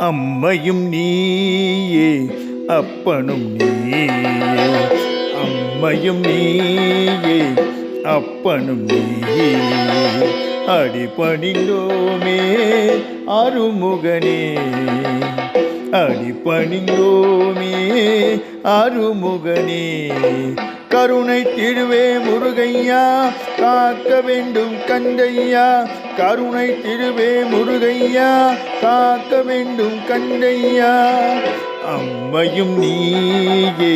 அம்மையும் நீயே அப்பனும் நீயே. அம்மையும் நீயே அப்பனும் நீயே. அடிபணிந்தோமே அருமுகனே. அடிபணிந்தோமே அருமுகனே. கருணை திருவே முருகையா காக்க வேண்டும் கந்தையா கருணை திருவே முருகையா காக்க வேண்டும் கந்தையா அம்மையும் நீயே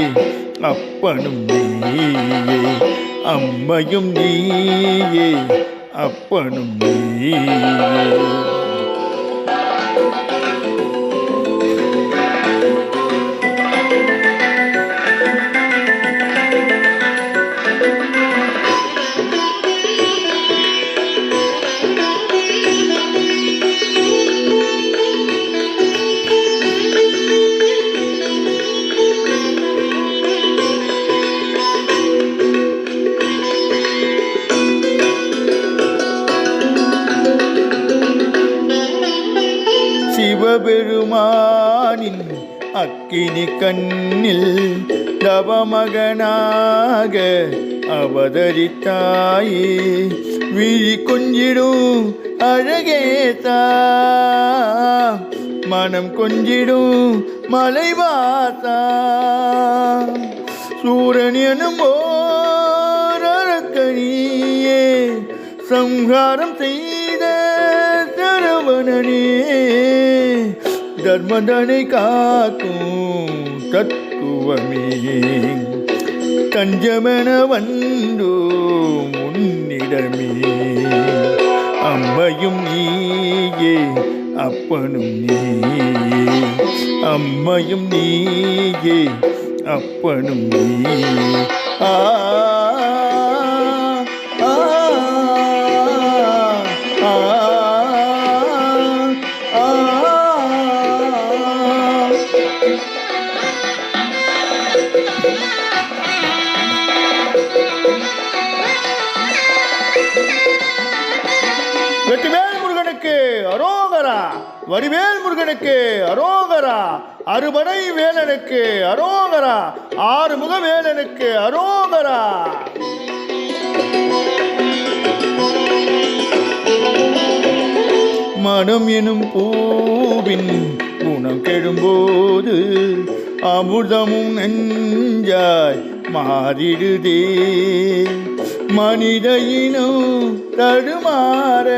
அப்பனும் நீயே. அம்மையும் நீயே அப்பனும் நீயே. சிவபெருமானின் அக்கினி கண்ணில் தவமகனாக அவதரித்தாயே. விழி கொஞ்சிடும் அழகேதா மனம் கொஞ்சிடும் மலைவாசா சூரன் எனும் ஓரக்கணியே சம்ஹாரம் செய்த சரவணனே. தர்மதனை காக்கும் தத்துவமே தஞ்சமென வந்தோ முன்னிடமே அம்மையும் நீயே அப்பனும் நீயே. அம்மையும் நீயே அப்பனும் நீ ஆ, வடிவேல் முருகனுக்கு அரோகரா அறுபடை வேலனுக்கு அரோகரா ஆறுமுக வேலனுக்கு அரோகரா. மனம் எனும் பூவின் குணம் கெடும்போது அமுதமும் நெஞ்சாய் மாறிடுதே. மனித இனம் தடுமாற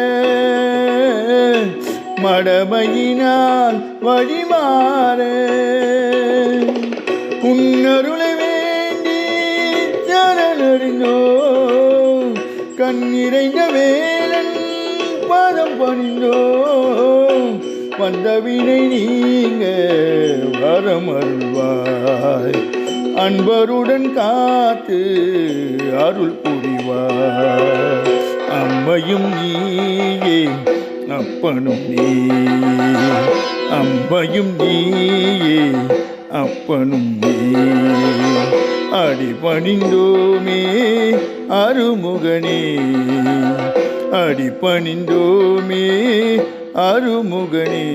மடமையினால் வழிமாற உன்னருளை வேண்டி சரணறிந்தோ கண்ணிறைந்த வேலன் பதம் பணிந்தோ வந்தவினை நீங்க வரமருள்வாய். அன்பருடன் காத்து அருள் புரிவாய். அம்மையும் நீயே அப்பனும் நீ. அம்பையும் நீயே அப்பனும் நீ. அடி பணிந்தோமே அருமுகனே. அடி பணிந்தோமே அருமுகனே.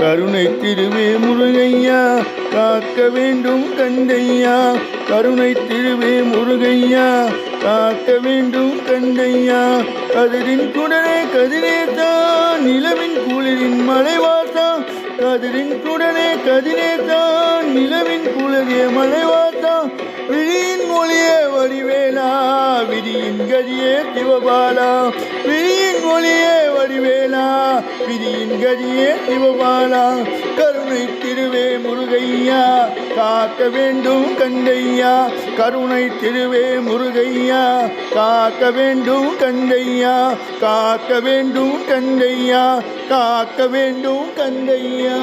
கருணை திருவே முருகையா காக்க வேண்டும் கந்தையா கருணை திருவே முருகையா காக்க வேண்டும் கந்தையா கதிரின் குடலே கதிரே நிலவின் குளிரின் மலைவாசா கதிரின் குடலே கதிரே நிலவின் குளிரிய மலைவாசா விழியின் மொழியே வடிவேலா. விதியின் கதியே சிவபாலா. கதியே சிவபாலா கருணை திருவே முருகையா காக்க வேண்டும் கண்டையா. கருணை திருவே முருகையா காக்க வேண்டும் கண்டையா. காக்க வேண்டும் கண்டையா காக்க வேண்டும் கண்டையா.